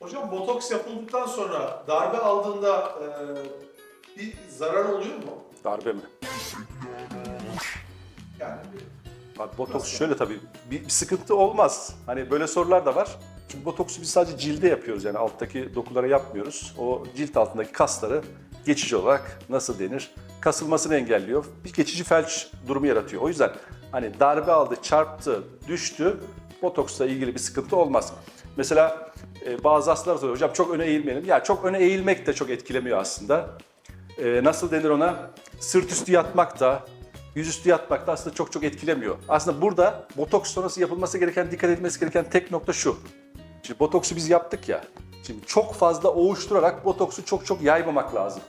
Hocam botoks yapıldıktan sonra darbe aldığında e, bir zarar oluyor mu? Darbe mi? Yani Bak botoks Nasıl? şöyle tabii bir, bir sıkıntı olmaz. Hani böyle sorular da var. Çünkü botoksu biz sadece cilde yapıyoruz yani alttaki dokulara yapmıyoruz. O cilt altındaki kasları geçici olarak nasıl denir? Kasılmasını engelliyor. Bir geçici felç durumu yaratıyor. O yüzden hani darbe aldı, çarptı, düştü botoksla ilgili bir sıkıntı olmaz. Mesela e, bazı hastalar soruyor hocam çok öne eğilmeyelim. Ya çok öne eğilmek de çok etkilemiyor aslında. E, nasıl denir ona? Sırt üstü yatmak da, yüzüstü yatmak da aslında çok çok etkilemiyor. Aslında burada botoks sonrası yapılması gereken, dikkat edilmesi gereken tek nokta şu. Şimdi botoksu biz yaptık ya. Şimdi çok fazla ovuşturarak botoksu çok çok yaymamak lazım.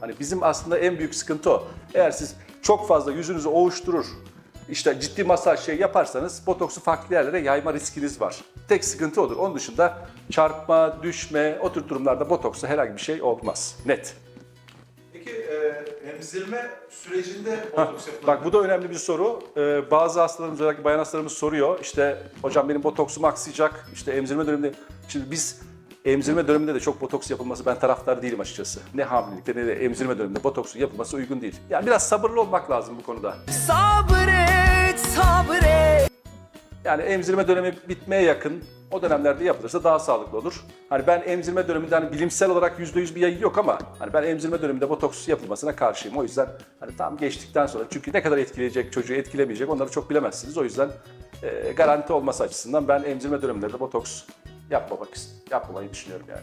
Hani bizim aslında en büyük sıkıntı o. Eğer siz çok fazla yüzünüzü ovuşturur, işte ciddi masaj şey yaparsanız botoksu farklı yerlere yayma riskiniz var. Tek sıkıntı odur. Onun dışında çarpma, düşme, o tür durumlarda botoksa herhangi bir şey olmaz. Net. peki e, emzirme sürecinde botoks yapılır Bak bu da önemli bir soru. Ee, bazı hastalarımız, özellikle bayan hastalarımız soruyor. İşte hocam benim botoksum aksayacak, işte emzirme döneminde. Şimdi biz emzirme döneminde de çok botoks yapılması ben taraftar değilim açıkçası. Ne hamilelikte ne de emzirme döneminde botoksun yapılması uygun değil. Yani biraz sabırlı olmak lazım bu konuda. Sabret, sabret. Yani emzirme dönemi bitmeye yakın o dönemlerde yapılırsa daha sağlıklı olur. Hani ben emzirme döneminde hani bilimsel olarak %100 bir yayı yok ama hani ben emzirme döneminde botoks yapılmasına karşıyım. O yüzden hani tam geçtikten sonra çünkü ne kadar etkileyecek çocuğu etkilemeyecek onları çok bilemezsiniz. O yüzden e, garanti olması açısından ben emzirme dönemlerinde botoks yapmamak yapmamayı düşünüyorum yani.